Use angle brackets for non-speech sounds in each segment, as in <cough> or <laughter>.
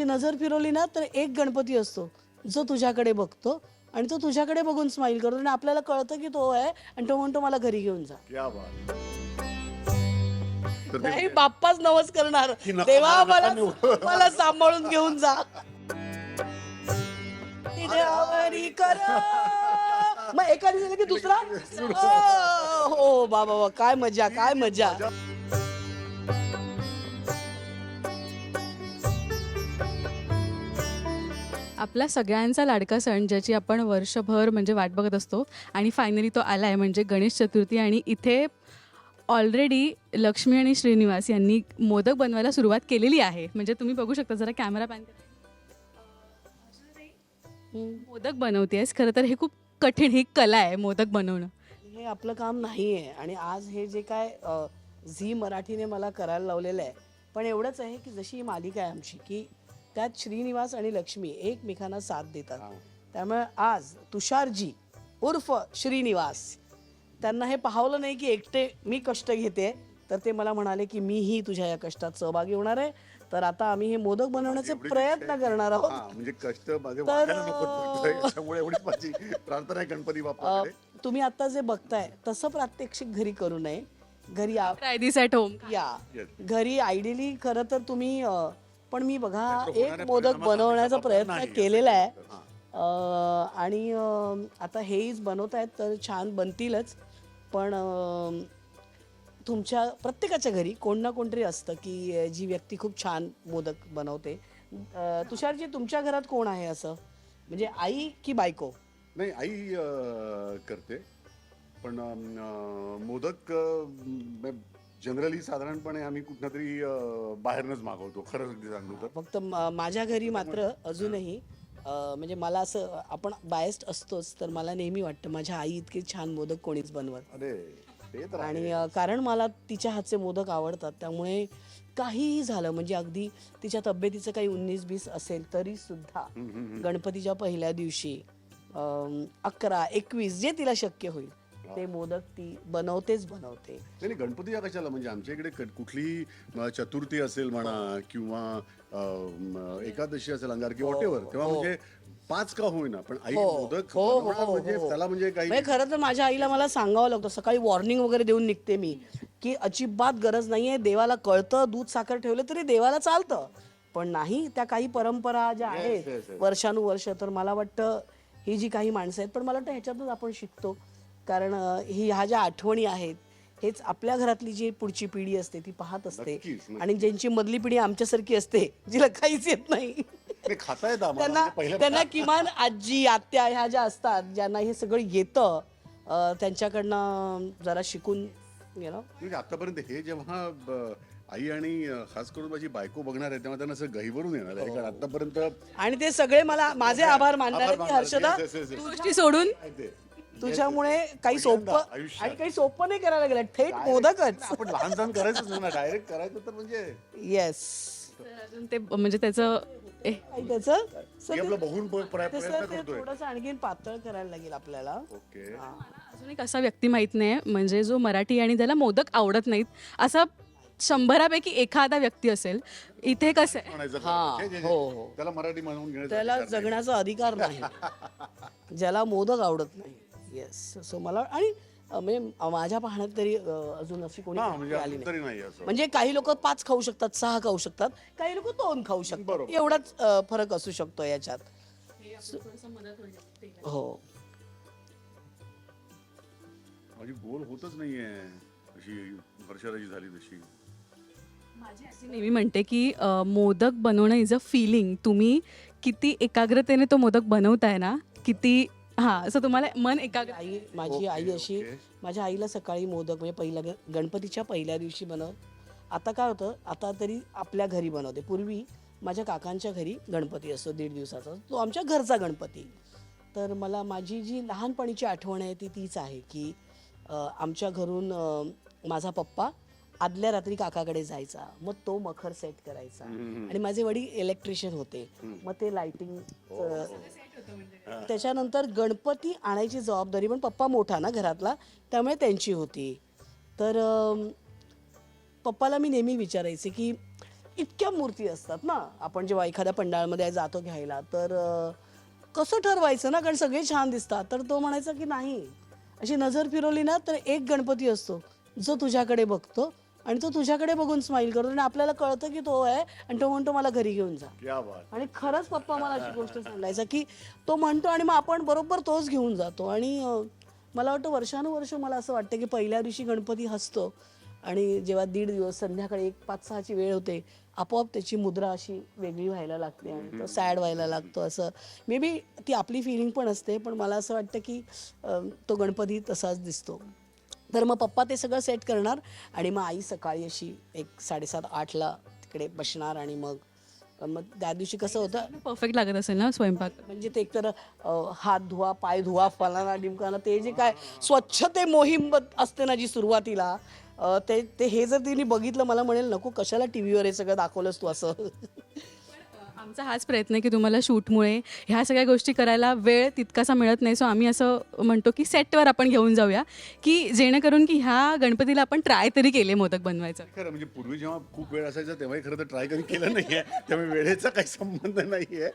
अशी नजर फिरवली ना तर एक गणपती असतो जो तुझ्याकडे बघतो आणि तो तुझ्याकडे बघून स्माईल करतो आणि आपल्याला कळतं की तो आहे आणि तो म्हणतो मला घरी घेऊन जा क्या बात तर ते- नाही बाप्पाच नवस करणार की नका- तेव्हा नका मला. मला सांभाळून घेऊन जा तिच्यावरी कर मग एका दिवसाला की दुसरा ओ, हो बाबा काय मजा काय मजा आपला सगळ्यांचा लाडका सण ज्याची आपण वर्षभर म्हणजे वाट बघत असतो. आणि फायनली तो आला आहे म्हणजे गणेश चतुर्थी. आणि इथे ऑलरेडी लक्ष्मी आणि श्रीनिवास यांनी मोदक बनवायला सुरुवात केलेली आहे. म्हणजे तुम्ही बघू शकता जरा कॅमेरा पॅन मोदक बनवतेस खरं तर हे खूप कठीण ही कला आहे मोदक बनवणं. हे आपलं काम नाही आहे आणि आज हे जे काय झी मराठीने मला करायला लावलेलं आहे. पण एवढंच आहे की जशी ही मालिका आहे आमची की त्यात श्रीनिवास आणि लक्ष्मी एकमेकांना साथ देतात. त्यामुळे आज तुषारजी उर्फ श्रीनिवास त्यांना हे पाहवलं नाही की एकटे मी कष्ट घेते तर ते मला म्हणाले की मीही तुझ्या या कष्टात सहभागी होणार आहे. तर आता आम्ही हे मोदक बनवण्याचे प्रयत्न करणार आहोत. म्हणजे कष्ट माझे वाटायला नको त्याच्यामुळे एवढीच माझी प्रार्थना आहे गणपती अ, बाप्पाकडे तुम्ही आता जे बघताय तसं प्रात्यक्षिक घरी करू नये. घरी या. घरी आयडियली खरं तर तुम्ही पण मी बघा एक मोदक बनवण्याचा प्रयत्न. केलेला आहे. आणि आता हेच बनवत आहेत तर छान बनतीलच. पण तुमच्या प्रत्येकाच्या घरी कोण ना कोणतरी असतं की जी व्यक्ती खूप छान मोदक बनवते. तुषारजी तुमच्या घरात कोण आहे असं? म्हणजे आई की बायको? नाही आई करते. पण मोदक जनरली साधारणपणे आम्ही कुठनं तरी बाहेरनच मागवतो खरं अगदी सांगतो तर फक्त माझ्या घरी मात्र अजूनही म्हणजे मला असं आपण बायस्ड असतोच तर मला नेहमी वाटतं माझ्या आई इतके छान मोदक कोणीच बनवत अरे ते तर आहे. आणि कारण मला तिच्या हातचे मोदक आवडतात त्यामुळे काहीही झालं म्हणजे अगदी तिच्या तब्येतीचं काही उन्नीस बीस असेल तरी सुद्धा. गणपतीच्या पहिल्या दिवशी अकरा एकवीस जे तिला शक्य होईल ते मोदक ती बनवतेच बनवते नाही नाही, गणपतीच्या कशाला म्हणजे आमच्या इकडे क- कुठलीही अं, चतुर्थी असेल म्हणा किंवा अं, एकादशी असेल अंगार किंवा whatever, तेव्हा म्हणजे पाच का होईना पण आई हो. मोदक हो, हो, बनवणार हो, म्हणजे हो. त्याला म्हणजे काही म्हणजे खरं तर माझ्या आईला मला सांगावं लागतं सकाळी वॉर्निंग वगैरे देऊन निघते मी की अजिबात गरज नाहीये देवाला कळतं दूध साखर ठेवलं तरी देवाला चालतं पण नाही त्या काही परंपरा ज्या आहेत. वर्षानुवर्ष तर मला वाटतं ही जी काही माणसं आहेत पण मला वाटतं ह्याच्यातच आपण शिकतो कारण ही ह्या ज्या आठवणी आहेत हेच आपल्या घरातली जी पुढची पिढी असते ती पाहत असते नक्कीच, नक्कीच. आणि ज्यांची मधली पिढी आमच्यासारखी असते जिला काहीच येत नाही नाही, खाता येतं आम्हाला त्यांना म्हणजे पहिल्या त्यांना <laughs> किमान आजी आत्या ह्या ज्या असतात ज्यांना हे सगळं येतं अं, त्यांच्याकडनं जरा शिकून यु नो म्हणजे आतापर्यंत हे जेव्हा ब- आई आणि अं, खास करून माझी बायको बघणार आहे तेव्हा त्यांना असं गहीवरून येणार आहे कारण आतापर्यंत आणि ते सगळे मला माझे आभार मानणार आहेत की मानणार. Harshada Yes, yes, yes, yes. गोष्टी सोडून काय ते? तुझ्यामुळे काही सोपं आयुष्यात. आणि काही सोपं नाही करायला गेलं थेट मोदकच. आपण लहान सण करायचंच नाही ना डायरेक्ट करायचं तर म्हणजे येस अजून ते म्हणजे त्याचं ए, त्याचं मी आपलं बघून प- प्र- तसं प्रयत्न ते करतोय. थोडंसं आणखीन पातळ करायला लागेल आपल्याला. ओके. अजून एक असा व्यक्ती माहीत नाही म्हणजे जो मराठी आणि त्याला मोदक आवडत नाहीत असा शंभरापैकी एखादा व्यक्ती असेल इथे कसं आहे? म्हणायचं हा, खरं. जे- जे- जे- हो, हो. त्याला मराठी म्हणून घेण्याचा त्याला अधिकार नाही. जगण्याचा अधिकार नाही. ज्याला मोदक आवडत नाही. येस सो मला आणि म्हणजे माझ्या पाहण्यात तरी अजून अशी कोणी हा म्हणजे आली नाही तरी नाही असं. म्हणजे काही लोक पाच खाऊ शकतात सहा खाऊ शकतात. काही लोक दोन खाऊ शकतात. बरोबर. एवढाच अं, फरक असू शकतो याच्यात. हो माझी गोल होतच नाहीये. अशी वर्षाची झाली तशी. नेहमी म्हणते की अ, मोदक बनवणं इज अ फिलिंग तुम्ही किती एकाग्रतेने तो मोदक बनवताय ना किती हा असं तुम्हाला मन एकाग्र आई माझी आई अशी. माझ्या आईला सकाळी मोदक म्हणजे पहिल्या ग- गणपतीच्या पहिल्या दिवशी बनव आता काय होतं आता तरी आपल्या घरी बनवते. पूर्वी माझ्या काकांच्या घरी गणपती असतो दीड दिवसाचा. तो आमच्या घरचा गणपती. तर मला माझी जी लहानपणीची आठवण आहे ती तीच आहे की अं, आमच्या घरून अं, माझा पप्पा आदल्या रात्री काकाकडे जायचा. मग तो मखर सेट करायचा. आणि माझे वडील इलेक्ट्रिशियन होते. मग ते लाइटिंग त्याच्यानंतर गणपती आणायची जबाबदारी पण पप्पा मोठा ना घरातला त्यामुळे त्यांची होती. तर पप्पाला मी नेहमी विचारायचे की इतक्या मूर्ती असतात ना आपण जेव्हा एखाद्या पंडाळमध्ये जातो घ्यायला तर कसं ठरवायचं ना? कारण सगळे छान दिसतात. तर तो म्हणायचा की नाही अशी नजर फिरवली ना तर एक गणपती असतो जो तुझ्याकडे बघतो आणि तो तुझ्याकडे बघून स्माईल करतो आणि आपल्याला कळतं की तो आहे आणि तो म्हणतो मला घरी घेऊन जा. क्या बात. आणि खरंच पप्पा मला अशी गोष्ट सांगायचा की तो म्हणतो आणि मग आपण बरोबर तोच घेऊन जातो. आणि अं, मला वाटतं वर्षानुवर्ष मला असं वाटतं की पहिल्या दिवशी गणपती हसतो आणि जेव्हा दीड दिवस संध्याकाळी एक पाच सहाची वेळ होते आपोआप त्याची मुद्रा अशी वेगळी व्हायला लागते आणि तो सॅड व्हायला लागतो असं. मे बी ती आपली फिलिंग पण असते पण मला असं वाटतं की अं, तो गणपती तसाच दिसतो. तर मग पप्पा ते सगळं सेट करणार आणि मग आई सकाळी अशी एक साडेसात आठला तिकडे बसणार आणि मग मग त्या दिवशी कसं होतं परफेक्ट लागत असेल ना स्वयंपाक? म्हणजे ते एकतर हात धुवा पाय धुवा फलाना डिमकाना ते जे काय स्वच्छते मोहीम असते ना जी सुरुवातीला ते ते हे जर तिने बघितलं मला म्हणेल नको कशाला टी व्हीवर हे सगळं दाखवलंस तू असं? आमचा हाच प्रयत्न आहे की तुम्हाला शूटमुळे ह्या सगळ्या गोष्टी करायला वेळ तितकासा मिळत नाही. सो आम्ही असं म्हणतो की सेटवर आपण घेऊन जाऊया की जेणेकरून की ह्या गणपतीला आपण ट्राय तरी केले मोदक बनवायचं. खरं म्हणजे पूर्वी जेव्हा खूप वेळ असायचा तेव्हाही खरं तर ट्राय कधी केलं नाहीये. त्यामुळे वेळेचा काही संबंध नाहीये.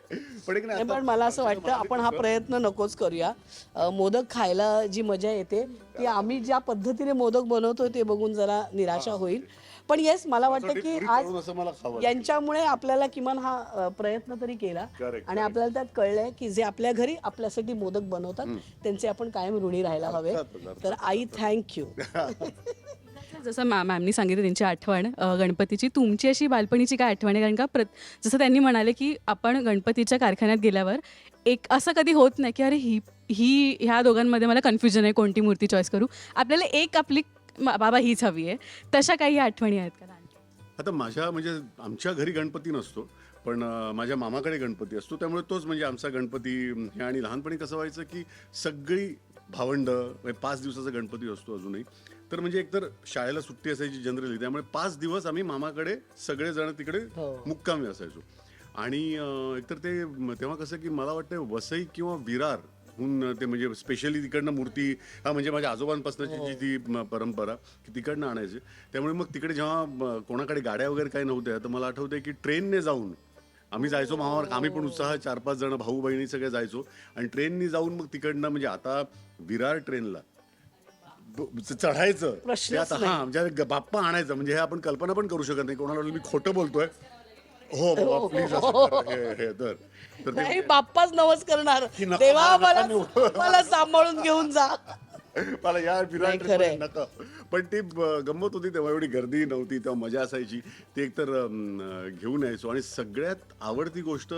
पण एक नाही नाही, पण मला असं वाटतं आपण हा प्रयत्न नकोच करूया. अ, मोदक खायला जी मजा येते ती आम्ही ज्या पद्धतीने मोदक बनवतोय ते बघून जरा निराशा होईल. पण येस मला वाटतं की आज यांच्यामुळे आपल्याला किमान हा प्रयत्न तरी केला. आणि आपल्याला त्यात कळलंय की जे आपल्या घरी आपल्यासाठी मोदक बनवतात त्यांचे आपण कायम ऋणी राहायला हवे. तर आई थँक्यू <laughs> जसं मॅ मॅमनी सांगितलं त्यांची आठवण गणपतीची. तुमची अशी बालपणीची काय आठवण आहे? कारण का प्र जसं त्यांनी म्हणाले की आपण गणपतीच्या कारखान्यात गेल्यावर एक असं कधी होत नाही की अरे ही ही ह्या दोघांमध्ये मला कन्फ्युजन आहे कोणती मूर्ती चॉईस करू? आपल्याला एक आपली मा- बाबा हीच हवी आहे. तशा काही आठवणी आहेत का आता माझ्या म्हणजे आमच्या घरी गणपती नसतो पण अं, माझ्या मामाकडे गणपती असतो. त्यामुळे तोच म्हणजे आमचा गणपती अं, हे आणि लहानपणी कसं व्हायचं की सगळी भावंड म्हणजे पाच दिवसाचा गणपती असतो अजूनही. तर म्हणजे एकतर शाळेला सुट्टी असायची जनरली त्यामुळे पाच दिवस आम्ही मामाकडे सगळेजण तिकडे हो. मुक्कामी असायचो. आणि अं, एकतर ते म- तेव्हा कसं की मला वाटतं वसई किंवा विरार हून ते म्हणजे स्पेशली तिकडनं मूर्ती हा म्हणजे माझ्या आजोबांपासूनची जी ती म- परंपरा की तिकडनं आणायची. त्यामुळे मग तिकडे जेव्हा म, कोणाकडे गाड्या वगैरे काही नव्हत्या तर मला आठवतंय की ट्रेनने जाऊन आम्ही जायचो मामावर. आम्ही पण उत्साह चार पाच जण भाऊ बहिणी सगळे जायचो. आणि ट्रेननी जाऊन मग तिकडनं म्हणजे आता विरार ट्रेनला ब- चढायचं. ते प्रश्नच आता हा म्हणजे बाप्पा आणायचं म्हणजे हे आपण कल्पना पण करू शकत नाही. कोणाला वाटलं मी खोटं बोलतोय. हो बाबा प्लीज असं करा. हे हे तर तर ते नाही बाप्पाच नवस करणार. की नको, तेव्हा नका मला. मला सांभाळून घेऊन जा. मला या नाही, खरंय. नका. पण ती ब- गंमत होती तेव्हा एवढी गर्दी नव्हती तेव्हा मजा असायची. ती एकतर अं, घेऊन यायचो. आणि सगळ्यात आवडती गोष्ट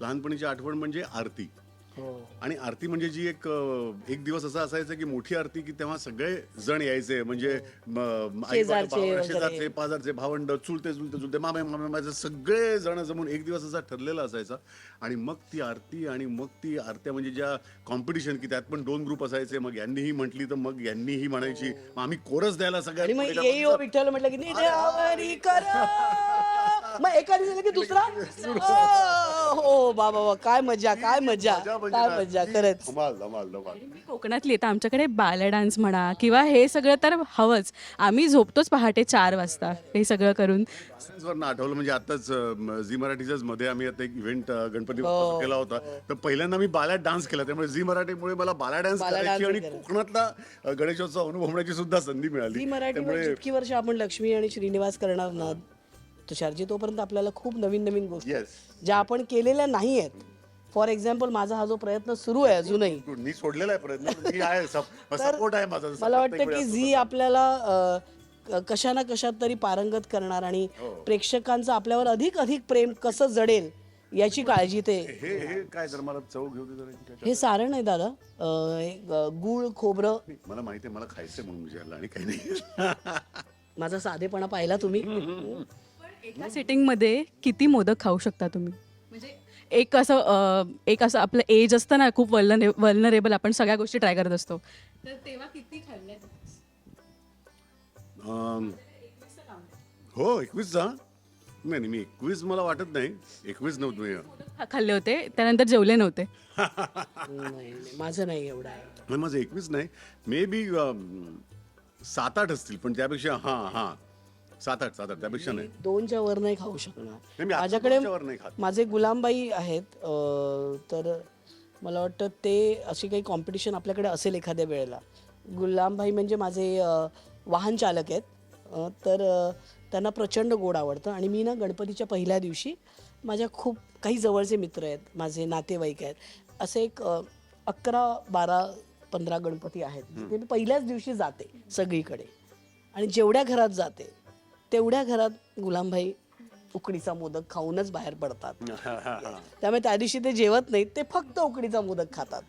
लहानपणीची आठवण म्हणजे आरती. आणि आरती म्हणजे जी एक एक दिवस असा असायचा की मोठी आरती की तेव्हा सगळे जण यायचे. म्हणजे शेजारचे पाजारचे भावंड चुलते चुलते चुलते मामे मामे माझे सगळे जण जमून एक दिवस असा ठरलेला असायचा. आणि मग ती आरती आणि मग ती आरत्या म्हणजे ज्या कॉम्पिटिशन की त्यात पण दोन ग्रुप असायचे. मग यांनीही म्हटली तर मग यांनीही म्हणायची. मग आम्ही कोरस द्यायला सगळ्या हो म्हटलं की एका दिवसाला की दुसरा? ओ, हो बाबा बाबा काय मजा काय मजा मजा म्हणजे काय ना, मजा खरंच. धमाल धमाल धमाल. मी कोकणातली तर आमच्याकडे बाल्या डान्स म्हणा किंवा हे सगळं तर हवंच. आम्ही झोपतोच पहाटे चार वाजता हे सगळं करून. वरनं आठवलं म्हणजे आताच अं, झी मराठीच्याच मध्ये आम्ही आता एक इव्हेंट गणपती हो, बाप्पाचा केला होता. तर पहिल्यांदा मी बाल्या डान्स केला. त्यामुळे झी मराठीमुळे मला बाला डान्स बाला करायची dance आणि. कोकणातला अं, गणेशोत्सव अनुभवण्याची सुद्धा संधी ती मिळाली मराठीवर त्यामुळे जितकी वर्ष आपण लक्ष्मी आणि श्रीनिवास करणार ना तुषारजी तोपर्यंत आपल्याला खूप नवीन नवीन गोष्टी. येस ज्या आपण केलेल्या नाही आहेत फॉर एक्झाम्पल माझा हा जो प्रयत्न सुरू आहे अजूनही. मी सोडलेला आहे प्रयत्न मी आहे. सपोर्ट आहे माझा. मला वाटतं की झी आपल्याला अ, क- कशा ना कशात तरी पारंगत करणार आणि प्रेक्षकांचं आपल्यावर अधिक अधिक प्रेम कसं जडेल याची काळजी ते. हे हे काय तर मला चव घेऊ दे जरा. हे सारण आहे दादा. अ, एक, अ, गूळ खोबरं. मला माहिती आहे मला खायचंय म्हणून आणि काही नाही. <laughs> माझा साधेपणा पाहिला तुम्ही. <laughs> एका सेटिंगमध्ये किती मोदक खाऊ शकता तुम्ही? म्हणजे एक असं अं, एक असं आपलं एज असतं ना खूप वल्नरे वल्नरेबल आपण सगळ्या गोष्टी ट्राय करत असतो. तर तेव्हा किती खाल्ल्या अं, हो एकवीसचा नाही नाही मी एकवीस मला वाटत नाही. एकवीस नव्हतं मी खाल्ले होते त्यानंतर जेवले नव्हते. नाही, नाही, माझं नाही एवढं आहे. नाही, माझं एकवीस नाही. मे बी सात आठ असतील पण त्यापेक्षा हां हां. सात आठ सात आठ त्यापेक्षा नाही. दोनच्या वर नाही खाऊ शकणार. नाही, मी आता माझ्याकडे नाही खात. माझे गुलामबाई आहेत अं, तर मला वाटतं ते अशी काही कॉम्पिटिशन आपल्याकडे असेल एखाद्या वेळेला. गुलामबाई म्हणजे माझे अं, वाहन चालक आहेत अं, तर अं, त्यांना प्रचंड गोड आवडतं. आणि मी ना गणपतीच्या पहिल्या दिवशी माझ्या खूप काही जवळचे मित्र आहेत माझे नातेवाईक आहेत. असे एक अं, अकरा बारा पंधरा गणपती आहेत जिथे मी पहिल्याच दिवशी जाते सगळीकडे. आणि जेवढ्या घरात जाते तेवढ्या घरात गुलामभाई उकडीचा मोदक खाऊनच बाहेर पडतात. <laughs> त्यामुळे त्या दिवशी ते जेवत नाहीत ते फक्त उकडीचा मोदक खातात.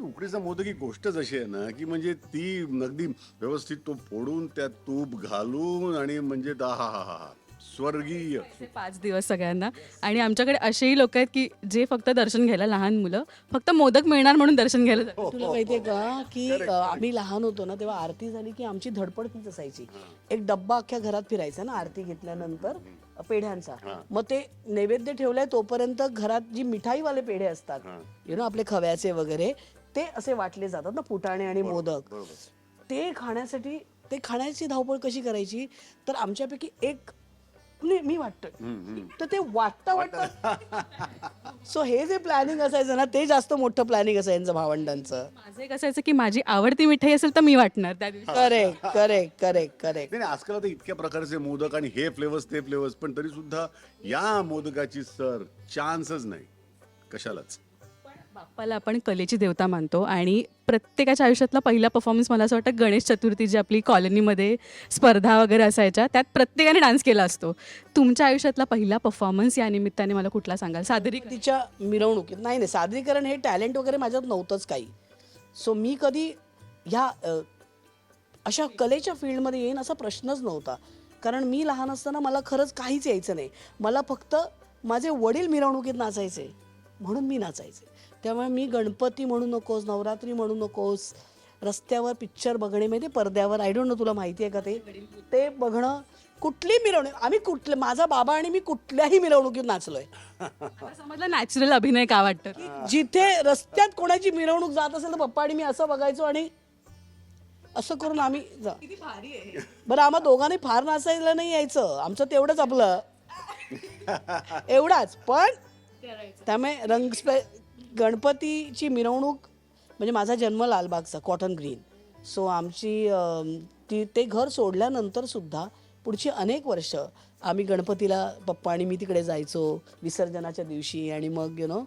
उकडीचा मोदक ही गोष्टच अशी आहे ना की म्हणजे ती अगदी व्यवस्थित तो फोडून त्यात तूप घालून आणि म्हणजे दा- हा हा हा हा. स्वर्गीय. पाच दिवस सगळ्यांना. आणि आमच्याकडे असेही लोक आहेत की जे फक्त दर्शन घ्यायला लहान मुलं फक्त मोदक मिळणार म्हणून दर्शन घ्यायला जातात. तुला माहितीये का की अ, आम्ही लहान होतो ना तेव्हा आरती झाली की आमची धडपड तीच असायची. एक डब्बा अख्ख्या घरात फिरायचा ना आरती घेतल्यानंतर पेढ्यांचा. मग ते नैवेद्य ठेवलाय तोपर्यंत घरात जी मिठाईवाले पेढे असतात यु नो आपले खव्याचे वगैरे ते असे वाटले जातात ना फुटाणे आणि मोदक. ते खाण्यासाठी ते खाण्याची धावपळ कशी करायची? तर आमच्यापैकी एक नाही मी वाटतोय. तर ते वाटता वाटतं सो हे जे प्लॅनिंग असायचं ना ते जास्त मोठं प्लॅनिंग असायचं भावंडांचं. माझं एक असायचं की माझी आवडती मिठाई असेल तर मी वाटणार त्या दिवशी. करेक्ट करेक्ट करेक्ट करेक्ट नाही नाही, आजकाल आता इतक्या प्रकारचे मोदक आणि हे फ्लेवर्स ते फ्लेवर्स पण तरी सुद्धा या मोदकाची सर चान्सच नाही. कशालाच. बाप्पाला आपण कलेची देवता मानतो आणि प्रत्येकाच्या आयुष्यातला पहिला परफॉर्मन्स मला असं वाटतं गणेश चतुर्थी जी आपली कॉलनीमध्ये स्पर्धा वगैरे असायच्या त्यात प्रत्येकाने डान्स केला असतो. तुमच्या आयुष्यातला पहिला परफॉर्मन्स या निमित्ताने मला कुठला सांगाल? सादरीकरण. तिच्या मिरवणुकीत नाही नाही सादरीकरण हे टॅलेंट वगैरे माझ्यात नव्हतंच काही. सो मी कधी ह्या अ, अशा कलेच्या फील्डमध्ये येईन असा प्रश्नच नव्हता. कारण मी लहान असताना मला खरंच काहीच यायचं नाही. मला फक्त माझे वडील मिरवणुकीत नाचायचे. म्हणून मी नाचायचे. त्यामुळे मी गणपती म्हणू नकोस नवरात्री म्हणू नकोस रस्त्यावर पिक्चर बघणे म्हणजे पडद्यावर आय डोंट नो तुला माहिती आहे का ते? ते बघणं कुठली मिरवणूक आम्ही कुठले माझा बाबा आणि मी कुठल्याही मिरवणुकीत नाचलोय. मला समजलं नॅचरल अभिनय का वाटतं? जिथे रस्त्यात कोणाची मिरवणूक जात असेल तर पप्पा आणि मी असं बघायचो आणि असं करून आम्ही जा. बरं आम्हा दोघांनी फार नाचायला नाही यायचं. आमचं तेवढंच आपलं. <laughs> एवढाच पण त्यामुळे रंग स्प्रे गणपतीची मिरवणूक म्हणजे माझा जन्म लालबागचा कॉटन ग्रीन सो आमची ती ते घर सोडल्यानंतर सुद्धा पुढची अनेक वर्ष आम्ही गणपतीला पप्पा आणि मी तिकडे जायचो विसर्जनाच्या दिवशी आणि मग यु नो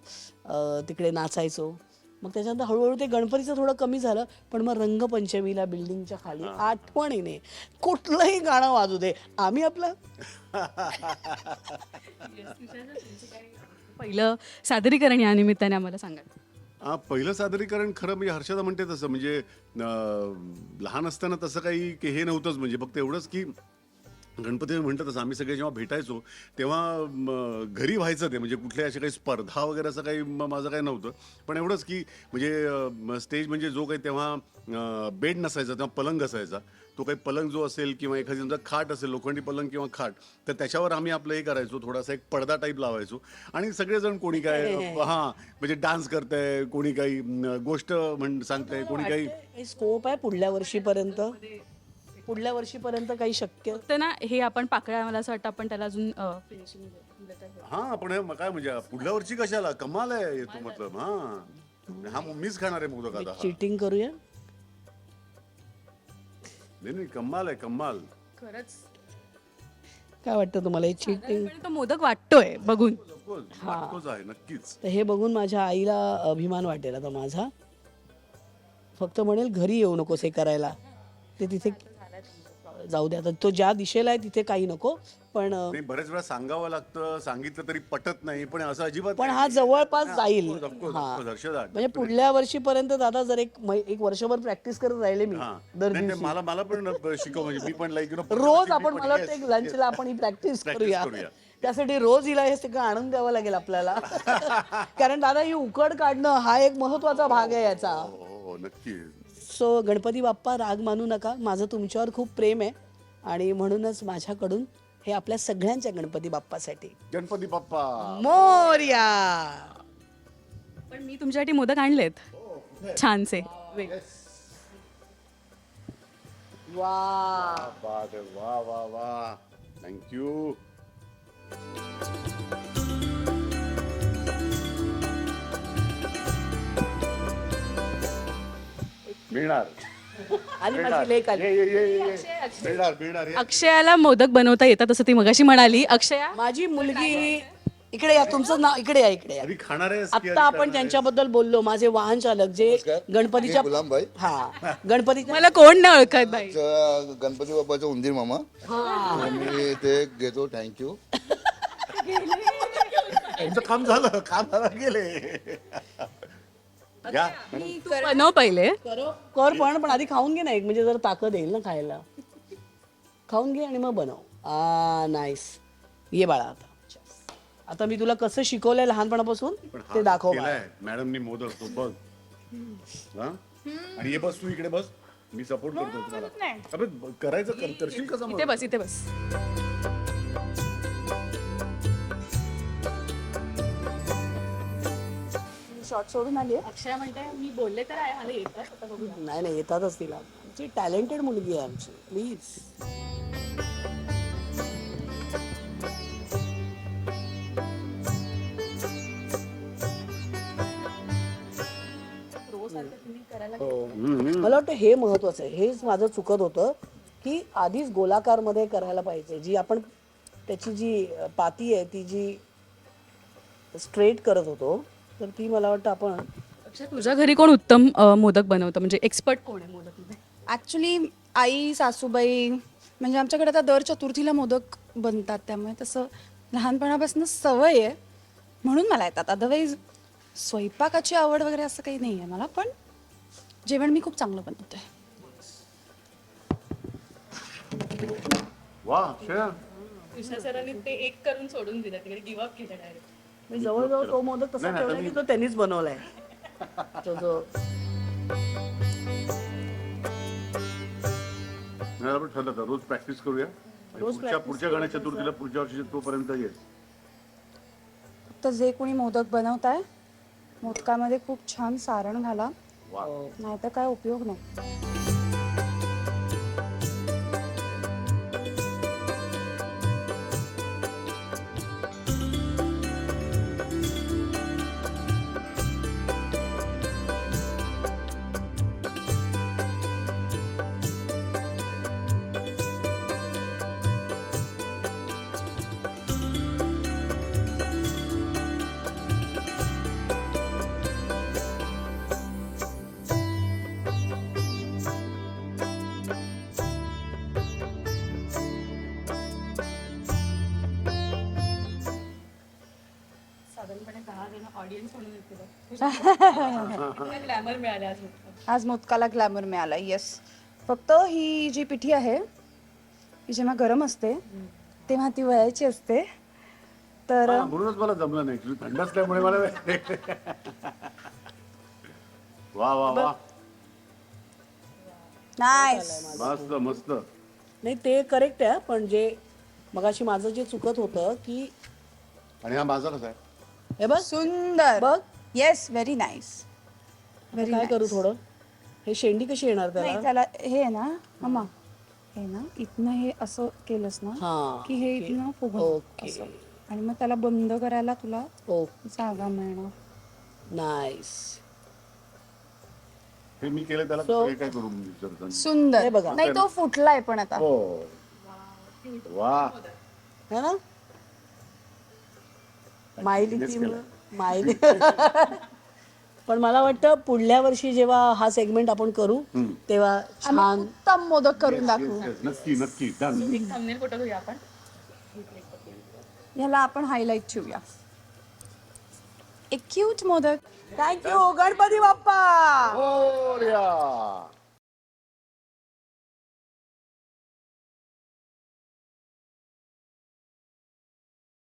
तिकडे नाचायचो. मग त्याच्यानंतर हळूहळू ते गणपतीचं थोडं कमी झालं पण मग रंगपंचमीला बिल्डिंगच्या खाली आठवणीने कुठलंही गाणं वाजू दे आम्ही आपलं <laughs> पहिलं सादरीकरण या निमित्ताने आम्हाला सांगा. हा पहिलं सादरीकरण खरं म्हणजे हर्षदा म्हणते तसं म्हणजे अं, लहान असताना तसं काही की हे नव्हतंच म्हणजे फक्त एवढंच की गणपती म्हणतात तसं आम्ही सगळे जेव्हा भेटायचो तेव्हा घरी व्हायचं ते म्हणजे कुठल्या अशा काही स्पर्धा वगैरे असं काही माझं काही नव्हतं. पण एवढंच की म्हणजे स्टेज म्हणजे जो काही तेव्हा बेड नसायचा तेव्हा पलंग असायचा. तो काही पलंग जो असेल किंवा एखादी समजा खाट असेल लोखंडी पलंग किंवा खाट तर त्याच्यावर आम्ही आपलं हे करायचो थोडासा एक पडदा टाईप लावायचो. आणि सगळेजण कोणी काय हा म्हणजे डान्स करताय कोणी काही गोष्ट म्हण सांगताय कोणी काही स्कोप आहे पुढल्या वर्षीपर्यंत. पुढल्या वर्षीपर्यंत काही शक्य? फक्त ना हे आपण पाकळ्या मला असं वाटतं आपण त्याला अजून फिनिशिंग हा. पण हे मग काय म्हणजे पुढल्या वर्षी कशाला? कमाल आहे तू मतलब हा. हा मग मीच खाणार आहे मोदक आता हा. चिटिंग करूया? नाही नाही कमाल आहे कमाल. खरंच. काय वाटतं तुम्हाला हे चिटिंग पण तो मोदक वाटतोय बघून. Of course, वाटतोच आहे नक्कीच. तर हे बघून माझ्या आईला अभिमान वाटेल आता माझा. फक्त म्हणेल घरी येऊ नकोस हे करायला. ते तिथे जाऊ दे. आता तो ज्या दिशेला आहे तिथे काही नको. पण अं, नाही बरेच वेळा सांगावं लागतं सांगितलं तरी पटत नाही पण असं अजिबात पण. हा जवळपास जाईल. हा. म्हणजे पुढल्या वर्षीपर्यंत दादा जर एक मै- एक वर्षभर प्रॅक्टिस करत राहिले मी हा. दर दिवशी. मला मला पण शिकव म्हणजे मी पण लाईक रोज आपण मला वाटतं एक लंचला आपण ही प्रॅक्टिस Practice करूया. करूया. त्यासाठी रोज हिला हे सगळं आणून द्यावं लागेल आपल्याला. <laughs> कारण दादा ही उकड काढणं हा एक महत्त्वाचा भाग आहे याचा. हो नक्की सो गणपती बाप्पा राग मानू नका. माझं तुमच्यावर खूप प्रेम आहे. आणि म्हणूनच माझ्याकडून हे आपल्या सगळ्यांच्या गणपती बाप्पासाठी. गणपती बाप्पा. मोर्या! पण मी तुमच्यासाठी मोदक आणलेत. छानसे. वा वा वा वा थँक्यू मिळणार. <laughs> आणि माझी लेख आली. ये, ये, ये, ये, ये. मिळणार मिळणार ये. अक्षयाला मोदक बनवता येतात असं ती मगाशी म्हणाली. अक्षया? माझी मुलगी ही इकडे या तुमचं नाव इकडे या इकडे या. आधी खाणार आहेस की आता आपण त्यांच्याबद्दल बोललो माझे वाहन चालक जे गणपतीच्या गुलामभाई हा गणपतीच्या मला कोण नाही ओळखत बाई. गणपती बाप्पाचा उंदीर मामा. मी ते घेतो थँक्यू त्यांचं काम झालं काम झालं गेले. या. तू बनव पहिले. कर. पण पण आधी खाऊन घे ना एक म्हणजे जर ताकद येईल ना खायला. खाऊन घे आणि मग बनव. आ नाईस ये बाळा आता. आता मी तुला कसं शिकवलंय लहानपणापासून पण ते दाखव मला. केलाय मॅडमनी मोदक तो बघ. हा? आणि ये बस तू इकडे बस. मी सपोर्ट करतो तुम्हाला अबे ब- करायचं कर- करशील कसं मग? इथे बस इथे बस. शॉर्ट सोडून आली अक्षया म्हणते मी बोलले तर आहे. मला येतात आता बघू. नाही नाही येतातच तिला. आमची टॅलेंटेड मुलगी आहे आमची. प्लीज मला वाटतं हे महत्वाचं आहे. हेच माझं चुकत होतं की आधीच गोलाकारमध्ये करायला पाहिजे. जी आपण त्याची जी अ, पाती आहे ती जी स्ट्रेट करत होतो तर ती मला वाटतं आपण अक्षय तुझ्या घरी कोण उत्तम अ, मोदक बनवतं? म्हणजे एक्सपर्ट कोण आहे मोदक ॲक्च्युली आई सासूबाई म्हणजे आमच्याकडे आता दर चतुर्थीला मोदक बनतात त्यामुळे तसं लहानपणापासून सवय आहे. म्हणून मला येतात. अदरवाईज स्वयंपाकाची आवड वगैरे असं काही नाही आहे मला पण जेवण मी खूप चांगलं बनवते. वा श्रेया कृष्णा सरांनी ते एक करून सोडून दिलं. तिकडे गिव्हअप केलं डायरेक्ट मी जवळजवळ तो मोदक तसा ठेवला की तो त्यांनीच बनवलाय. तो जो नाही, आपण ठरलं होतं, रोज प्रॅक्टिस करूया. आणि पुढच्या पुढच्या गणेश चतुर्थीला पुढच्या वर्षी तोपर्यंत ये. फक्त जे कोणी मोदक बनवत आहे मोदकामध्ये खूप छान सारण घाला. वा नाहीतर काय उपयोग नाही. ग्लॅमर मिळाले आज आज मोदकाला ग्लॅमर मिळाला येस फक्त ही जी पिठी आहे ही जेव्हा गरम असते तेव्हा ती वयाची असते. तर म्हणूनच मला जमलं नाही. थंड असल्यामुळे मला वा वा वा. नाईस मस्त मस्त. नाही ते करेक्ट आहे पण जे मगाशी माझं जे चुकत होतं की आणि हा माझा कसा आहे. हे बघ. सुंदर. बघ. येस व्हेरी नाईस व्हेरी काय करू थोडं? हे शेंडी कशी येणार नाही त्याला? त्याला हे आहे ना मामा हे ना इथनं हे असं केलंस ना हा की हे इथनं फुगत ओके. असं. आणि मग त्याला बंद करायला तुला ओ जागा मिळणार. नाईस हे मी केलं त्याला So- काय काय करू मी विचारतो? सुंदर. हे बघा. नाही तो फुटलाय पण आता. हो. वा. है ना? मायली केलं. मायली <laughs> पण मला वाटतं पुढल्या वर्षी जेव्हा हा सेगमेंट आपण करू तेव्हा छान. उत्तम मोदक करून दाखवू. नक्की नक्की. ह्याला आपण. हायलाइट ठेवूया. एक cute modak. Thank you Ganpati Bappa.